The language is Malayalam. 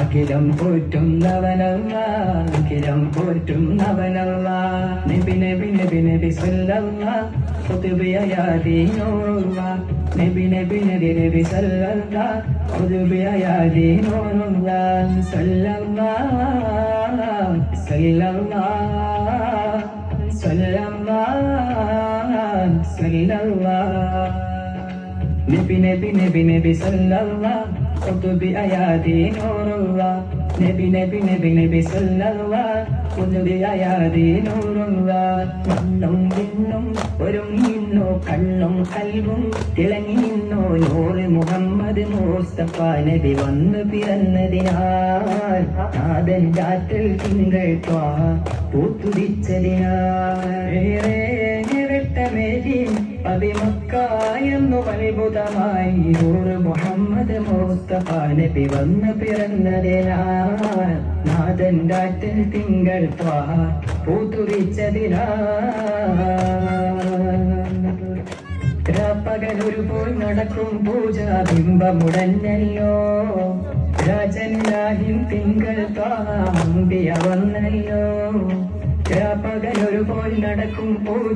അഖിലം പോറ്റുന്നവനല്ല അഖിലം പോറ്റുന്നവനല്ല നബി നബി നബി നബി സല്ലല്ല. ഖുതുബിയാദീനുള്ള നബി നബി നബി നബി സല്ലല്ല. ഖുതുബിയാദീനുള്ള സല്ലല്ല. സല്ലല്ല. സല്ലല്ല. സല്ലല്ല. നബി നബി നബി നബി സല്ലല്ലാ ഖുതുബി അയാദി നൂറുള്ള. നബി നബി നബി നബി സല്ലല്ലാ ഖുതുബി അയാദി നൂറുള്ള. മണ്ണും വിണ്ണും ഒരുങ്ങിന്നു കണ്ണും കൽവും തിളങ്ങി നിന്നോ. നൂറ് മുഹമ്മദ് മുസ്തഫ നബി വന്നു പിറന്നതിനാൽ നാദൻ ചാറ്റൽ തിങ്കൾ പൂത്തുതിച്ചതിനാൽ ഏറെ അതിമക്കായെന്നു അത്ഭുതമായി നൂറ് മുഹമ്മദ് മുസ്തഫ നബി വന്ന് പിറന്നതിനാൽ നാഥൻ തിങ്കൾ ത്വാ പൂത്തുറിച്ചതിനാൽ പകലൊരു പോൽ നടക്കും പൂജ ബിംബമുടഞ്ഞല്ലോ രാജനിലാഹിൻ തിങ്കൾ താമ്പിയ വന്നല്ലോ. പകലൊരു പോൽ നടക്കും പൂജ